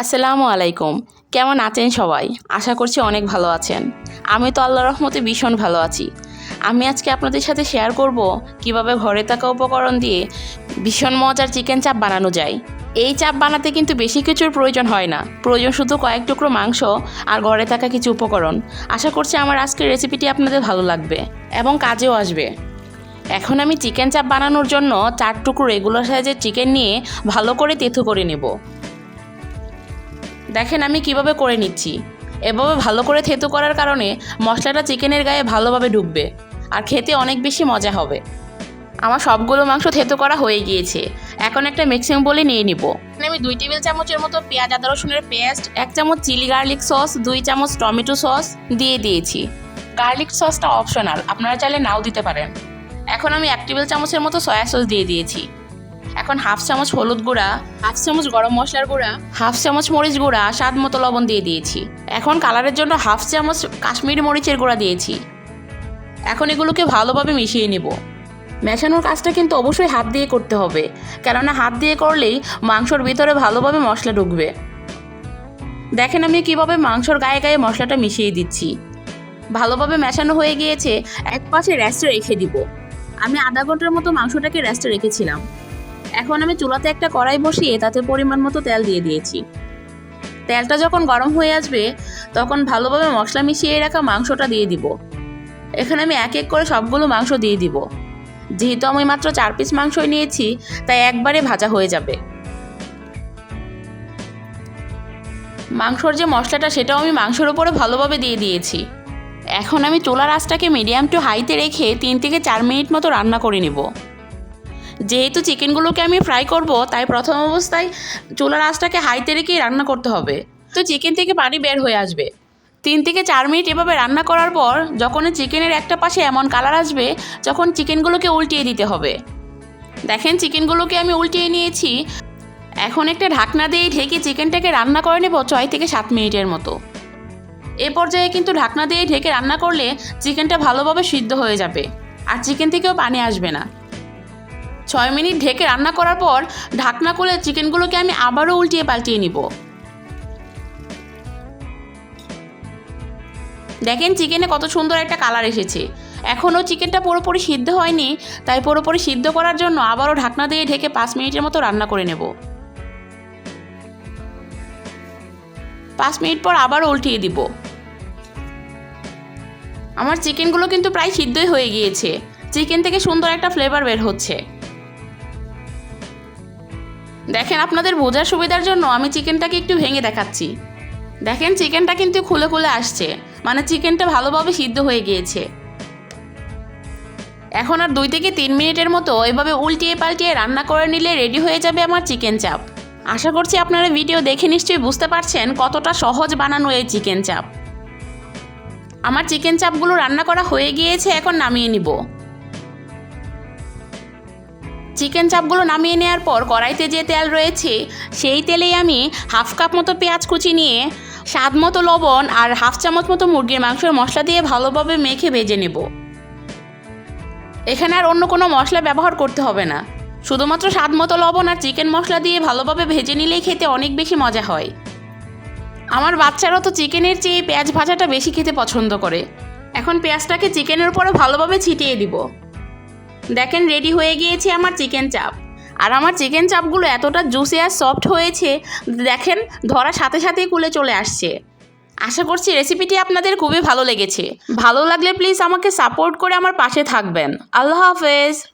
আসসালামু আলাইকুম। কেমন আছেন সবাই? আশা করছি অনেক ভালো আছেন। আমি তো আল্লাহ রহমতে ভীষণ ভালো আছি। আমি আজকে আপনাদের সাথে শেয়ার করব কীভাবে ঘরে থাকা উপকরণ দিয়ে ভীষণ মজার চিকেন চাপ বানানো যায়। এই চাপ বানাতে কিন্তু বেশি কিছুর প্রয়োজন হয় না। প্রয়োজন শুধু কয়েক টুকরো মাংস আর ঘরে থাকা কিছু উপকরণ। আশা করছি আমার আজকের রেসিপিটি আপনাদের ভালো লাগবে এবং কাজেও আসবে। এখন আমি চিকেন চাপ বানানোর জন্য চার টুকরো রেগুলার সাইজের চিকেন নিয়ে ভালো করে তেথু করে নেব। দেখেন আমি কীভাবে করে নিচ্ছি। এভাবে ভালো করে থেতু করার কারণে মশলাটা চিকেনের গায়ে ভালোভাবে ঢুকবে আর খেতে অনেক বেশি মজা হবে। আমার সবগুলো মাংস থেতু করা হয়ে গিয়েছে। এখন একটা মিক্সিং বলে নিয়ে নিব। আমি দুই টেবিল চামচের মতো পেঁয়াজ, আদা রসুনের পেস্ট, এক চামচ চিলি গার্লিক সস, দুই চামচ টমেটো সস দিয়ে দিয়েছি। গার্লিক সসটা অপশনাল, আপনারা চাইলে নাও দিতে পারেন। এখন আমি এক টেবিল চামচের মতো সয়া সস দিয়ে দিয়েছি। এখন হাফ চামচ হলুদ গুঁড়া, হাফ চামচ গরম মশলার গুঁড়া, হাফ চামচ মরিচ গুঁড়া, স্বাদ মতো লবণ দিয়ে দিয়েছি। এখন কালারের জন্য হাফ চামচ কাশ্মীরি মরিচের গুঁড়া দিয়েছি। এখন এগুলোকে ভালোভাবে মিশিয়ে নিব। মেশানোর কাজটা কিন্তু অবশ্যই হাত দিয়ে করতে হবে, কেননা হাত দিয়ে করলেই মাংসর ভিতরে ভালোভাবে মশলা ঢুকবে। দেখেন আমি কীভাবে মাংসর গায়ে গায়ে মশলাটা মিশিয়ে দিচ্ছি। ভালোভাবে মেশানো হয়ে গিয়েছে, এক পাশে রেস্টে রেখে দিব। আমি আধা ঘণ্টার মতো মাংসটাকে রেস্টে রেখেছিলাম। এখন আমি চুলাতে একটা কড়াই বসিয়ে তাতে পরিমাণ মতো তেল দিয়ে দিয়েছি। তেলটা যখন গরম হয়ে আসবে, তখন ভালোভাবে মশলা মিশিয়ে রাখা মাংসটা দিয়ে দিব। এখানে আমি এক এক করে সবগুলো মাংস দিয়ে দিব। যেহেতু আমি মাত্র চার পিস মাংসই নিয়েছি, তাই একবারে ভাজা হয়ে যাবে। মাংসর যে মশলাটা, সেটাও আমি মাংসের উপরে ভালোভাবে দিয়ে দিয়েছি। এখন আমি চুলার আঁচটাকে মিডিয়াম টু হাইতে রেখে তিন থেকে চার মিনিট মতো রান্না করে নেব। যেহেতু চিকেনগুলোকে আমি ফ্রাই করব, তাই প্রথম অবস্থায় চুলার আঁচটাকে হাইতে রেখেই রান্না করতে হবে। তো চিকেন থেকে পানি বের হয়ে আসবে। তিন থেকে চার মিনিট এভাবে রান্না করার পর যখন চিকেনের একটা পাশে এমন কালার আসবে যখন চিকেনগুলোকে উল্টিয়ে দিতে হবে। দেখেন চিকেনগুলোকে আমি উল্টিয়ে নিয়েছি। এখন একটা ঢাকনা দিয়ে ঢেকে চিকেনটাকে রান্না করে নেব ছয় থেকে সাত মিনিটের মতো। এ পর্যায়ে কিন্তু ঢাকনা দিয়ে ঢেকে রান্না করলে চিকেনটা ভালোভাবে সিদ্ধ হয়ে যাবে। আর চিকেন থেকেও পানি আসবে না। ছয় মিনিট ঢেকে রান্না করার পর ঢাকনা খুলে চিকেনগুলোকে আমি আবারও উল্টিয়ে পাল্টিয়ে নিব। দেখেন চিকেনে কত সুন্দর একটা কালার এসেছে। এখনও চিকেনটা পুরোপুরি সিদ্ধ হয়নি, তাই পুরোপুরি সিদ্ধ করার জন্য আবারও ঢাকনা দিয়ে ঢেকে পাঁচ মিনিটের মতো রান্না করে নেব। পাঁচ মিনিট পর আবার উল্টিয়ে দিব। আমার চিকেনগুলো কিন্তু প্রায় সিদ্ধই হয়ে গিয়েছে। চিকেন থেকে সুন্দর একটা ফ্লেভার বের হচ্ছে। দেখেন, আপনাদের বোঝার সুবিধার জন্য আমি চিকেনটাকে একটু ভেঙে দেখাচ্ছি। দেখেন, চিকেনটা কিন্তু খুলে খুলে আসছে। মানে চিকেনটা ভালোভাবে সিদ্ধ হয়ে গিয়েছে। এখন আর দুই থেকে তিন মিনিটের মতো এভাবে উল্টিয়ে পাল্টিয়ে রান্না করে নিলে রেডি হয়ে যাবে আমার চিকেন চাপ। আশা করছি আপনারা ভিডিও দেখে নিশ্চয়ই বুঝতে পারছেন কতটা সহজ বানানো এই চিকেন চাপ। আমার চিকেন চাপগুলো রান্না করা হয়ে গিয়েছে, এখন নামিয়ে নিব। চিকেন চাপগুলো নামিয়ে নেওয়ার পর কড়াইতে যে তেল রয়েছে, সেই তেলেই আমি হাফ কাপ মতো পেঁয়াজ কুচি নিয়ে, স্বাদ মতো লবণ আর হাফ চামচ মতো মুরগির মাংসের মশলা দিয়ে ভালোভাবে মেখে ভেজে নেব। এখানে আর অন্য কোনো মশলা ব্যবহার করতে হবে না। শুধুমাত্র স্বাদ মতো লবণ আর চিকেন মশলা দিয়ে ভালোভাবে ভেজে নিলেই খেতে অনেক বেশি মজা হয়। আমার বাচ্চারা তো চিকেনের চেয়ে পেঁয়াজ ভাজাটা বেশি খেতে পছন্দ করে। এখন পেঁয়াজটাকে চিকেনের উপরে ভালোভাবে ছিটিয়ে দিব। দেখেন রেডি হয়ে গিয়েছে আমার চিকেন চাপ আর আমার চিকেন চাপগুলো এতটা জুসি আর সফট হয়েছে, দেখেন ধরার সাথে সাথেই কুলে চলে আসছে। আশা করছি রেসিপিটি আপনাদের খুবই ভালো লেগেছে। ভালো লাগলে প্লিজ আমাকে সাপোর্ট করে আমার পাশে থাকবেন। আল্লাহ হাফেজ।